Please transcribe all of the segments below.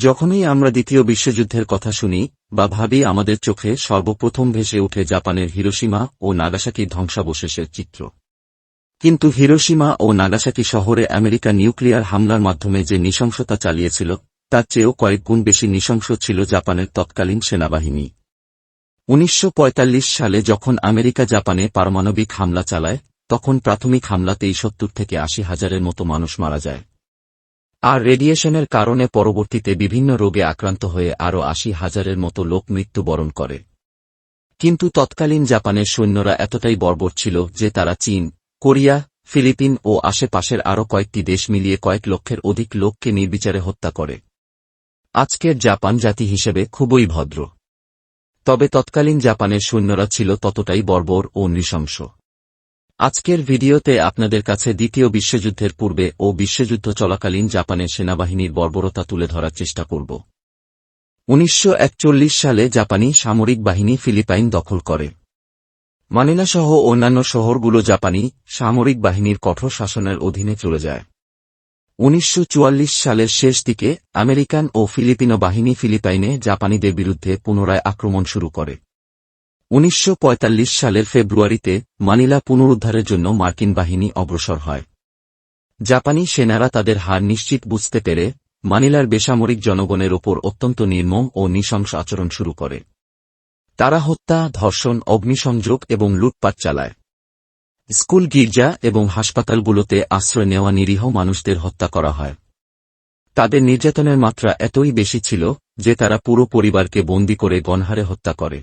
যখনই আমরা দ্বিতীয় বিশ্বযুদ্ধের কথা শুনি বা ভাবি আমাদের চোখে সর্বপ্রথম ভেসে ওঠে জাপানের হিরোসীমা ও নাগাসাকি ধ্বংসাবশেষের চিত্র। কিন্তু হিরোসীমা ও নাগাসাকি শহরে আমেরিকা নিউক্লিয়ার হামলার মাধ্যমে যে নৃশংসতা চালিয়েছিল, তার চেয়েও কয়েক গুণ বেশি নৃশংস ছিল জাপানের তৎকালীন সেনাবাহিনী। উনিশশো পঁয়তাল্লিশ সালে যখন আমেরিকা জাপানে পারমাণবিক হামলা চালায়, তখন প্রাথমিক হামলাতেই সত্তর থেকে আশি হাজারের মতো মানুষ মারা যায়। আর রেডিয়েশনের কারণে পরবর্তীতে বিভিন্ন রোগে আক্রান্ত হয়ে আরও আশি হাজারের মতো লোক মৃত্যুবরণ করে। কিন্তু তৎকালীন জাপানের সৈন্যরা এতটাই বর্বর ছিল যে তারা চীন, কোরিয়া, ফিলিপিন ও আশেপাশের আরও কয়েকটি দেশ মিলিয়ে কয়েক লক্ষের অধিক লোককে নির্বিচারে হত্যা করে। আজকের জাপান জাতি হিসেবে খুবই ভদ্র। তবে তৎকালীন জাপানের সৈন্যরা ছিল ততটাই বর্বর ও নৃশংস। আজকের ভিডিওতে আপনাদের কাছে দ্বিতীয় বিশ্বযুদ্ধের পূর্বে ও বিশ্বযুদ্ধ চলাকালীন জাপানের সেনাবাহিনীর বর্বরতা তুলে ধরার চেষ্টা করব। উনিশশো একচল্লিশ সালে জাপানি সামরিক বাহিনী ফিলিপাইন দখল করে। মানিলাসহ অন্যান্য শহরগুলো জাপানি সামরিক বাহিনীর কঠোর শাসনের অধীনে চলে যায়। উনিশশো চুয়াল্লিশ সালের শেষ দিকে আমেরিকান ও ফিলিপিনো বাহিনী ফিলিপাইনে জাপানিদের বিরুদ্ধে পুনরায় আক্রমণ শুরু করে। উনিশশো পঁয়তাল্লিশ সালের ফেব্রুয়ারিতে মানিলা পুনরুদ্ধারের জন্য মার্কিন বাহিনী অগ্রসর হয়। জাপানি সেনারা তাদের হার নিশ্চিত বুঝতে পেরে মানিলার বেসামরিক জনগণের ওপর অত্যন্ত নির্মম ও নৃশংস আচরণ শুরু করে। তারা হত্যা, ধর্ষণ, অগ্নিসংযোগ এবং লুটপাট চালায়। স্কুল গির্জা এবং হাসপাতালগুলোতে আশ্রয় নেওয়া নিরীহ মানুষদের হত্যা করা হয়। তাদের নির্যাতনের মাত্রা এতই বেশি ছিল যে তারা পুরো পরিবারকে বন্দি করে গণহারে হত্যা করে।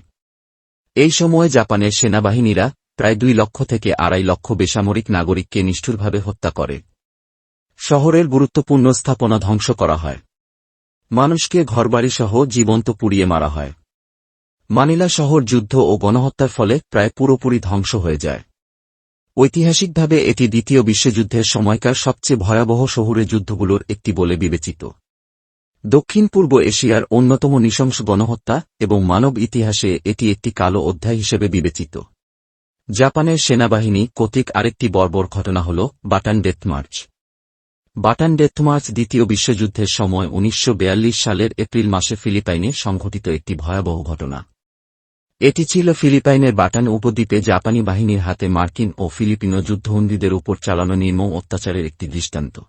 এই সময়ে জাপানের সেনাবাহিনীরা প্রায় দুই লক্ষ থেকে আড়াই লক্ষ বেসামরিক নাগরিককে নিষ্ঠুরভাবে হত্যা করে। শহরের গুরুত্বপূর্ণ স্থাপনা ধ্বংস করা হয়। মানুষকে ঘরবাড়িসহ জীবন্ত পুড়িয়ে মারা হয়। মানিলা শহর যুদ্ধ ও গণহত্যার ফলে প্রায় পুরোপুরি ধ্বংস হয়ে যায়। ঐতিহাসিকভাবে এটি দ্বিতীয় বিশ্বযুদ্ধের সময়কার সবচেয়ে ভয়াবহ শহুরে যুদ্ধগুলোর একটি বলে বিবেচিত। দক্ষিণ পূর্ব এশিয়ার অন্যতম নৃশংস গণহত্যা এবং মানব ইতিহাসে এটি একটি কালো অধ্যায় হিসেবে বিবেচিত। জাপানের সেনাবাহিনী কর্তৃক আরেকটি বর্বর ঘটনা হল Bataan death march. Bataan death march দ্বিতীয় বিশ্বযুদ্ধের সময় উনিশশো বিয়াল্লিশ সালের এপ্রিল মাসে ফিলিপাইনে সংঘটিত একটি ভয়াবহ ঘটনা। এটি ছিল ফিলিপাইনের বাটান উপদ্বীপে জাপানি বাহিনীর হাতে মার্কিন ও ফিলিপিনো যুদ্ধবন্দীদের উপর চালানো নির্মম অত্যাচারের একটি দৃষ্টান্ত।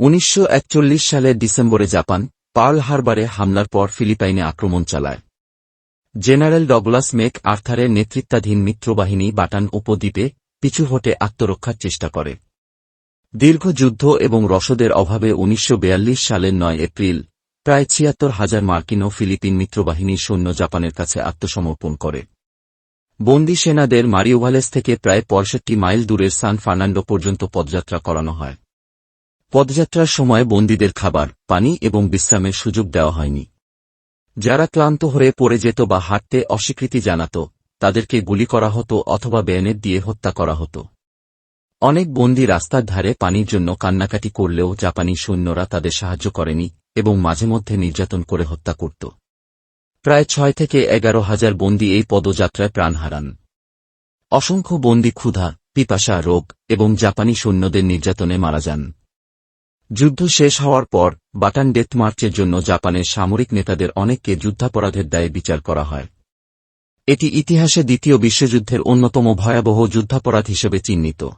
উনিশশো একচল্লিশ সালের ডিসেম্বরে জাপান, পার্ল হারবারে হামলার পর ফিলিপাইনে আক্রমণ চালায়। জেনারেল ডগলাস মেক আর্থারের নেতৃত্বাধীন মিত্রবাহিনী বাটান উপদ্বীপে পিছু হটে আত্মরক্ষার চেষ্টা করে। দীর্ঘ যুদ্ধ এবং রসদের অভাবে উনিশশো বিয়াল্লিশ সালের নয় এপ্রিল, প্রায় ছিয়াত্তর হাজার মার্কিন ও ফিলিপিন মিত্রবাহিনীর সৈন্য জাপানের কাছে আত্মসমর্পণ করে। বন্দি সেনাদের মারিওভালেস থেকে প্রায় পঁয়ষট্টি মাইল দূরের সান ফার্নান্ডো পর্যন্ত পদযাত্রা করানো হয়। পদযাত্রার সময় বন্দীদের খাবার, পানি এবং বিশ্রামের সুযোগ দেওয়া হয়নি। যারা ক্লান্ত হয়ে পড়ে যেত বা হাঁটতে অস্বীকৃতি জানাত, তাদেরকে গুলি করা হতো অথবা বেয়নেট দিয়ে হত্যা করা হতো। অনেক বন্দী রাস্তার ধারে পানির জন্য কান্নাকাটি করলেও জাপানি সৈন্যরা তাদের সাহায্য করেনি এবং মাঝে মধ্যে নির্যাতন করে হত্যা করত। প্রায় ছয় থেকে এগারো হাজার বন্দী এই পদযাত্রায় প্রাণ হারান। অসংখ্য বন্দী ক্ষুধা, পিপাসা, রোগ এবং জাপানি সৈন্যদের নির্যাতনে মারা যান। যুদ্ধ শেষ হওয়ার পর, বাটান ডেথ মার্চের জন্য জাপানের সামরিক নেতাদের অনেককে যুদ্ধাপরাধের দায়ে বিচার করা হয়। এটি ইতিহাসে দ্বিতীয় বিশ্বযুদ্ধের অন্যতম ভয়াবহ যুদ্ধাপরাধ হিসেবে চিহ্নিত।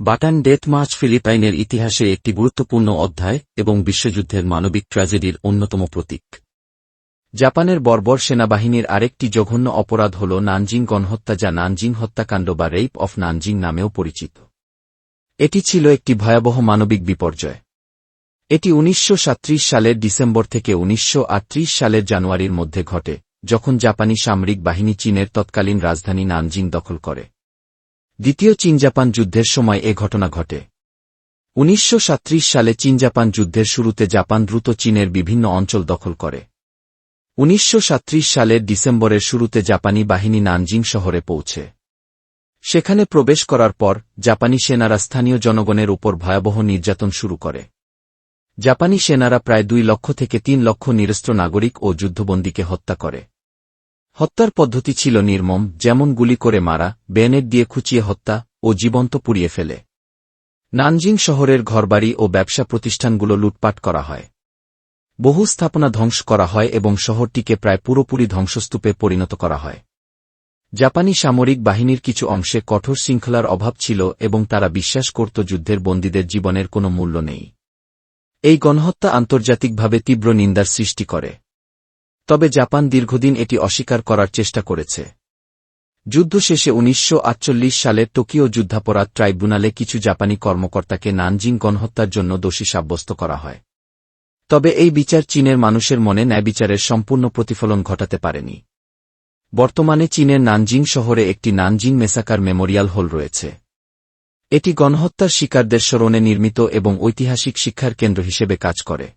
বাটান ডেথ মার্চ ফিলিপাইনের ইতিহাসে একটি গুরুত্বপূর্ণ অধ্যায় এবং বিশ্বযুদ্ধের মানবিক ট্র্যাজেডির অন্যতম প্রতীক। জাপানের বর্বর সেনাবাহিনীর আরেকটি জঘন্য অপরাধ হল নানজিং গণহত্যা, যা নানজিং হত্যাকাণ্ড বা রেইপ অফ নানজিং নামেও পরিচিত। এটি ছিল একটি ভয়াবহ মানবিক বিপর্যয়। এটি উনিশশো সালের ডিসেম্বর থেকে উনিশশো আটত্রিশ সালের জানুয়ারির মধ্যে ঘটে, যখন জাপানি সামরিক বাহিনী চীনের তৎকালীন রাজধানী নানজিং দখল করে। দ্বিতীয় চীন জাপান যুদ্ধের সময় এ ঘটনা ঘটে। উনিশশো সালে চীন জাপান যুদ্ধের শুরুতে জাপান দ্রুত চীনের বিভিন্ন অঞ্চল দখল করে। উনিশশো সালের ডিসেম্বরের শুরুতে জাপানি বাহিনী নানজিং শহরে পৌঁছে। সেখানে প্রবেশ করার পর, জাপানি সেনারা স্থানীয় জনগণের উপর ভয়াবহ নির্যাতন শুরু করে। জাপানি সেনারা প্রায় দুই লক্ষ থেকে তিন লক্ষ নিরস্ত্র নাগরিক ও যুদ্ধবন্দীকে হত্যা করে। হত্যার পদ্ধতি ছিল নির্মম, যেমন গুলি করে মারা বেনেট দিয়ে খুঁচিয়ে হত্যা, ও জীবন্ত পুড়িয়ে ফেলে। নানজিং শহরের ঘরবাড়ি ও ব্যবসা প্রতিষ্ঠানগুলো লুটপাট করা হয়। বহু স্থাপনা ধ্বংস করা হয় এবং শহরটিকে প্রায় পুরোপুরি ধ্বংসস্তূপে পরিণত করা হয়। জাপানি সামরিক বাহিনীর কিছু অংশে কঠোর শৃঙ্খলার অভাব ছিল এবং তারা বিশ্বাস করত যুদ্ধের বন্দীদের জীবনের কোনো মূল্য নেই। এই গণহত্যা আন্তর্জাতিকভাবে তীব্র নিন্দার সৃষ্টি করে। তবে জাপান দীর্ঘদিন এটি অস্বীকার করার চেষ্টা করেছে। যুদ্ধ শেষে উনিশশো আটচল্লিশ সালে টোকিও যুদ্ধাপরাধ ট্রাইব্যুনালে কিছু জাপানি কর্মকর্তাকে নানজিং গণহত্যার জন্য দোষী সাব্যস্ত করা হয়। তবে এই বিচার চীনের মানুষের মনে ন্যায় বিচারের সম্পূর্ণ প্রতিফলন ঘটাতে পারেনি। বর্তমানে চীনের নানজিং শহরে একটি নানজিং মেসাকার মেমোরিয়াল হল রয়েছে। এটি গণহত্যার শিকারদের স্মরণে নির্মিত এবং ঐতিহাসিক শিক্ষার কেন্দ্র হিসেবে কাজ করে।